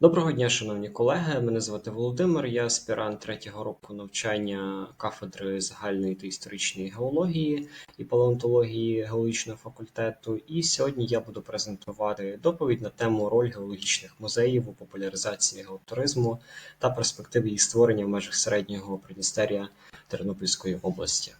Доброго дня, шановні колеги. Мене звати Володимир. Я аспірант третього року навчання кафедри загальної та історичної геології і палеонтології геологічного факультету. І сьогодні я буду презентувати доповідь на тему роль геологічних музеїв у популяризації геотуризму та перспективи їх створення в межах середнього Придністер'я Тернопільської області.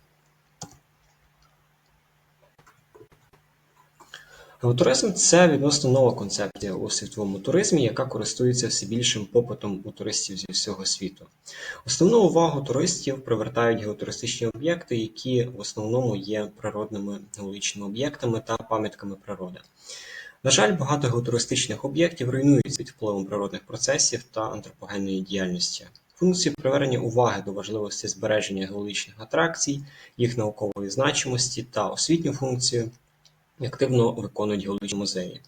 Геотуризм це відносно нова концепція у світовому туризмі, яка користується все більшим попитом у туристів зі всього світу. Основну увагу туристів привертають геотуристичні об'єкти, які в основному є природними геологічними об'єктами та пам'ятками природи. На жаль, багато геотуристичних об'єктів руйнуються під впливом природних процесів та антропогенної діяльності. Функцію привернення уваги до важливості збереження геологічних атракцій, їх наукової значимості та освітню функцію активно виконують геологічні музеї.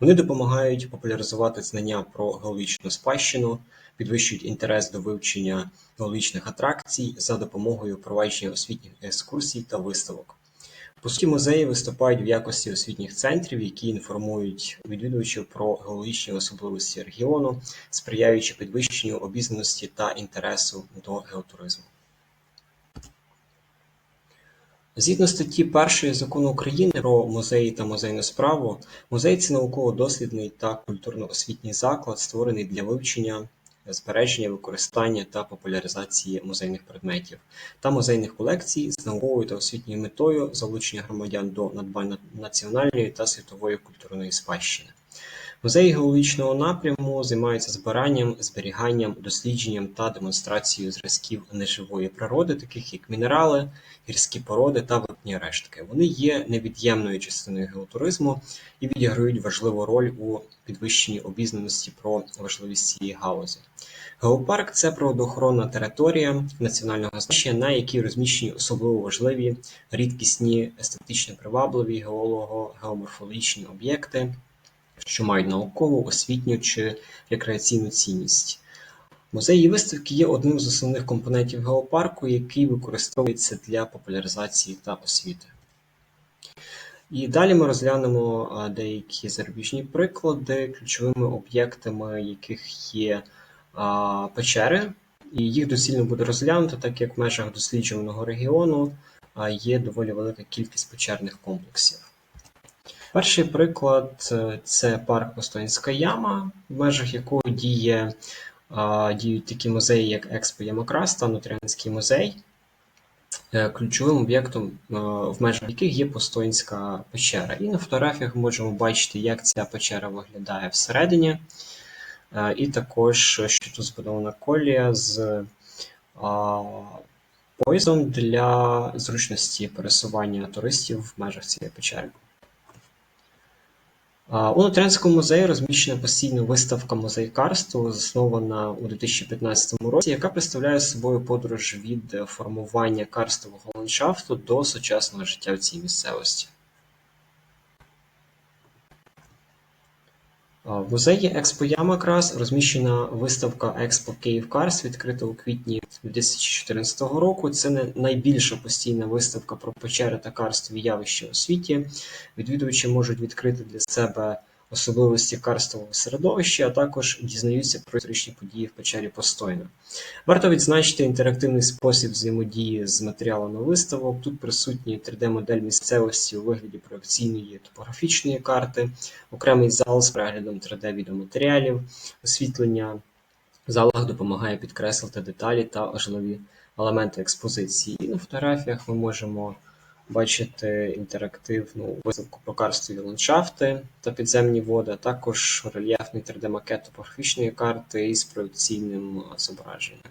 Вони допомагають популяризувати знання про геологічну спадщину, підвищують інтерес до вивчення геологічних атракцій за допомогою впровадження освітніх екскурсій та виставок. По суті, музеї виступають в якості освітніх центрів, які інформують відвідувачів про геологічні особливості регіону, сприяючи підвищенню обізнаності та інтересу до геотуризму. Згідно статті першої закону України про музеї та музейну справу, музей це науково-дослідний та культурно-освітній заклад, створений для вивчення, збереження, використання та популяризації музейних предметів та музейних колекцій з науковою та освітньою метою залучення громадян до надбань національної та світової культурної спадщини. Музеї геологічного напряму займаються збиранням, зберіганням, дослідженням та демонстрацією зразків неживої природи, таких як мінерали, гірські породи та випні рештки. Вони є невід'ємною частиною геотуризму і відіграють важливу роль у підвищенні обізнаності про важливість цієї галузі. Геопарк це природоохоронна територія національного значення, на якій розміщені особливо важливі, рідкісні, естетично привабливі геолого-геоморфологічні об'єкти що мають наукову, освітню чи рекреаційну цінність. Музеї і виставки є одним з основних компонентів геопарку, який використовується для популяризації та освіти. І далі ми розглянемо деякі зарубіжні приклади, ключовими об'єктами яких є печери, і їх доцільно буде розглянути, так як в межах досліджуваного регіону є доволі велика кількість печерних комплексів. Перший приклад е, це парк Постонська яма, в межах якого діє, діють такі музеї, як Експо Ямакрас та Нутріанський музей. Е, ключовим об'єктом, е, в межах яких є Постоїнська печера. І на фотографіях ми можемо бачити, як ця печера виглядає всередині. І також, що тут збудована колія з поїздом для зручності пересування туристів в межах цієї печери. У Нутрянському музеї розміщена постійна виставка мозаїкарства, заснована у 2015 році, яка представляє собою подорож від формування карстового ландшафту до сучасного життя в цій місцевості. В музеї Експо Ямакрас розміщена виставка Експо Київ Карс, відкрита у квітні 2014 року. Це не найбільша постійна виставка про печери та карстові явища у світі. Відвідувачі можуть відкрити для себе особливості карстового середовища, а також дізнаються про історичні події в печері постійно. Варто відзначити інтерактивний спосіб взаємодії з матеріалами виставок. Тут присутні 3D-модель місцевості у вигляді проекційної топографічної карти, окремий зал з переглядом 3D-відеоматеріалів, освітлення. В залах допомагає підкреслити деталі та важливі елементи експозиції. І на фотографіях ми можемо бачити інтерактивну виставку про карстові ландшафти та підземні води, а також рельєфний 3D-макет топографічної карти із проекційним зображенням.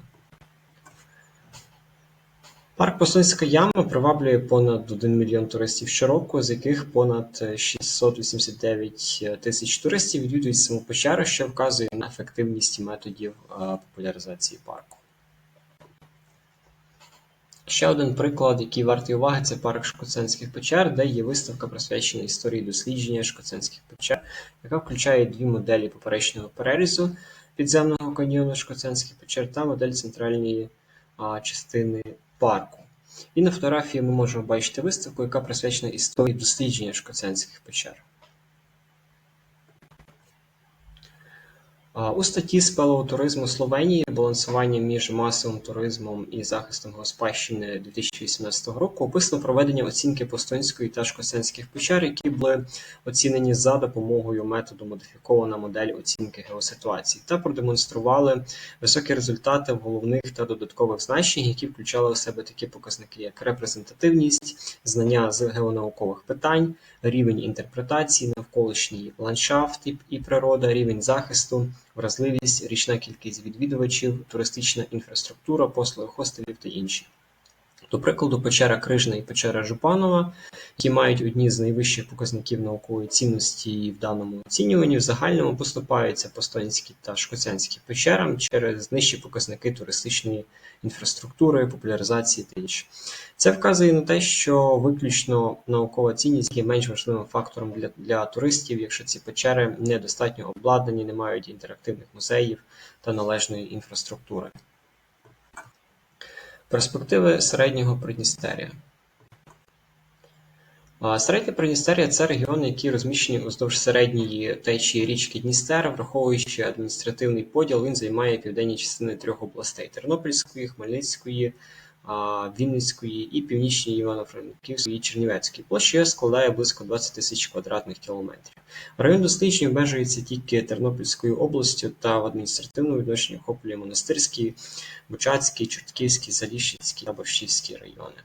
Парк Посольська яма приваблює понад 1 мільйон туристів щороку, з яких понад 689 тисяч туристів відвідують саму печеру, що вказує на ефективність методів популяризації парку. Ще один приклад, який вартий уваги, це парк Шкоценських печер, де є виставка присвячена історії дослідження Шкоценських печер, яка включає дві моделі поперечного перерізу підземного каньйону Шкоценських печер та модель центральної а, частини парку. І на фотографії ми можемо бачити виставку, яка присвячена історії дослідження Шкоценських печер. У статті спелеотуризму Словенії балансування між масовим туризмом і захистом спадщини 2018 року описано проведення оцінки Постонської та Шкосенських печер, які були оцінені за допомогою методу модифікована модель оцінки геоситуації, та продемонстрували високі результати в головних та додаткових значеннях, які включали у себе такі показники, як репрезентативність, знання з геонаукових питань, рівень інтерпретації, навколишній ландшафт і природа, рівень захисту вразливість, річна кількість відвідувачів, туристична інфраструктура, послуги хостелів та інші. До прикладу, печера Крижна і печера Жупанова, які мають одні з найвищих показників наукової цінності в даному оцінюванні, в загальному поступаються Постонські та Шкоцянські печерам через нижчі показники туристичної інфраструктури, популяризації та інше. Це вказує на те, що виключно наукова цінність є менш важливим фактором для, для туристів, якщо ці печери недостатньо обладнані, не мають інтерактивних музеїв та належної інфраструктури. Перспективи середнього Придністер'я Середнє Придністер'я – це регіони, які розміщені уздовж середньої течії річки Дністер, враховуючи адміністративний поділ, він займає південні частини трьох областей: Тернопільської, Хмельницької, Вінницької і північній Івано-Франківської і Чернівецької. Площа складає близько 20 тисяч квадратних кілометрів. Район дослідження обмежується тільки Тернопільською областю та в адміністративному відношенні охоплює Монастирський, Бучацький, Чортківський, Заліщицький та Борщівський райони.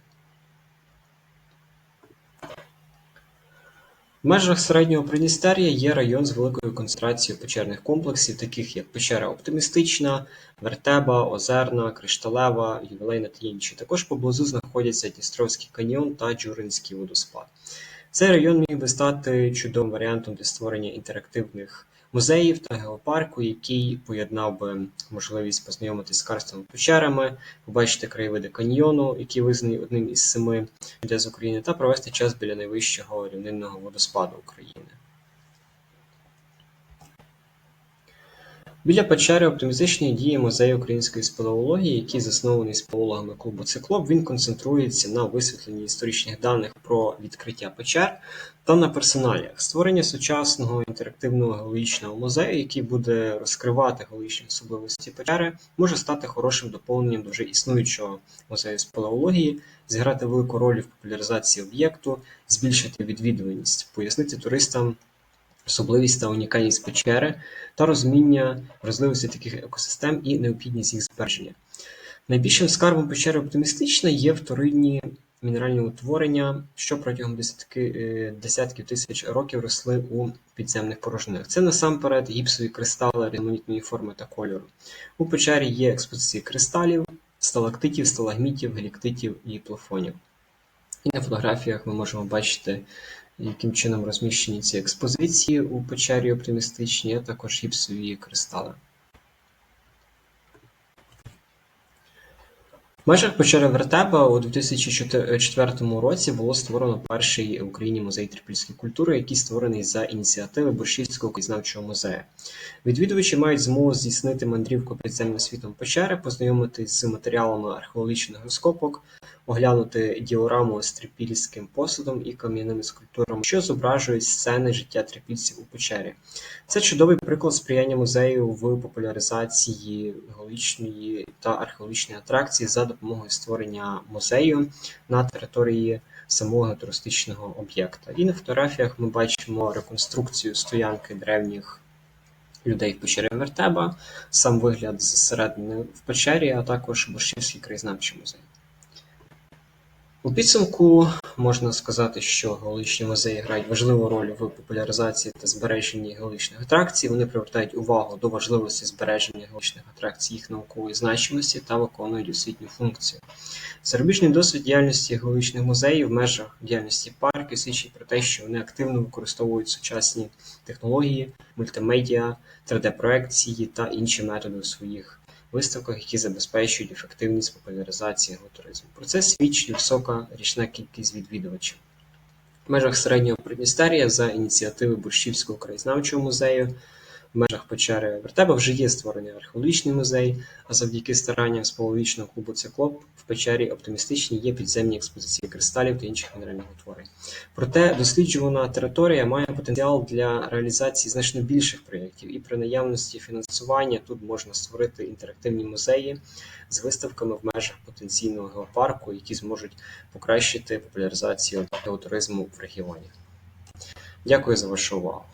В межах середнього Придністер'я є район з великою концентрацією печерних комплексів, таких як печера Оптимістична, Вертеба, Озерна, Кришталева, Ювілейна та інші. Також поблизу знаходяться Дністровський каньйон та Джуринський водоспад. Цей район міг би стати чудовим варіантом для створення інтерактивних музеїв та геопарку, який поєднав би можливість познайомитись з карстовими печерами, побачити краєвиди каньйону, який визнаний одним із семи з України, та провести час біля найвищого рівнинного водоспаду України. Біля печери оптимістичної діє музей української спелеології, який заснований спелеологами клубу Циклоп. Він концентрується на висвітленні історичних даних про відкриття печер та на персоналіях. Створення сучасного інтерактивного геологічного музею, який буде розкривати геологічні особливості печери, може стати хорошим доповненням до вже існуючого музею спелеології, зіграти велику роль в популяризації об'єкту, збільшити відвідуваність, пояснити туристам особливість та унікальність печери та розуміння вразливості таких екосистем і необхідність їх збереження. Найбільшим скарбом печери оптимістична є вторинні мінеральні утворення, що протягом е, десятків тисяч років росли у підземних порожнинах. Це насамперед гіпсові кристали різноманітної форми та кольору. У печері є експозиції кристалів, сталактитів, сталагмітів, геліктитів і плафонів. І на фотографіях ми можемо бачити яким чином розміщені ці експозиції у печері оптимістичній, а також гіпсові кристали. В межах печери Вертеба у 2004 році було створено перший в Україні музей трипільської культури, який створений за ініціативи Борщівського краєзнавчого музею. Відвідувачі мають змогу здійснити мандрівку підземним світом печери, познайомитись з матеріалами археологічних розкопок, оглянути діораму з трипільським посудом і кам'яними скульптурами, що зображують сцени життя трипільців у печері. Це чудовий приклад сприяння музею в популяризації геологічної та археологічної атракції за допомогою створення музею на території самого туристичного об'єкта. І на фотографіях ми бачимо реконструкцію стоянки древніх людей в печері Вертеба, сам вигляд зсередини в печері, а також Борщівський краєзнавчий музей. У підсумку можна сказати, що геологічні музеї грають важливу роль в популяризації та збереженні геологічних атракцій. Вони привертають увагу до важливості збереження геологічних атракцій, їх наукової значимості та виконують освітню функцію. Зарубіжний досвід діяльності геологічних музеїв в межах діяльності парків свідчить про те, що вони активно використовують сучасні технології, мультимедіа, 3D-проекції та інші методи у своїх виставках, які забезпечують ефективність популяризації туризму. Про це свідчить висока річна кількість відвідувачів. В межах середнього Придністер'я за ініціативи Бурщівського краєзнавчого музею межах печери Вертеба вже є створений археологічний музей, а завдяки старанням спологічного клубу Циклоп в печері оптимістичні є підземні експозиції кристалів та інших мінеральних утворень. Проте досліджувана територія має потенціал для реалізації значно більших проєктів, і при наявності фінансування тут можна створити інтерактивні музеї з виставками в межах потенційного геопарку, які зможуть покращити популяризацію геотуризму в регіоні. Дякую за вашу увагу.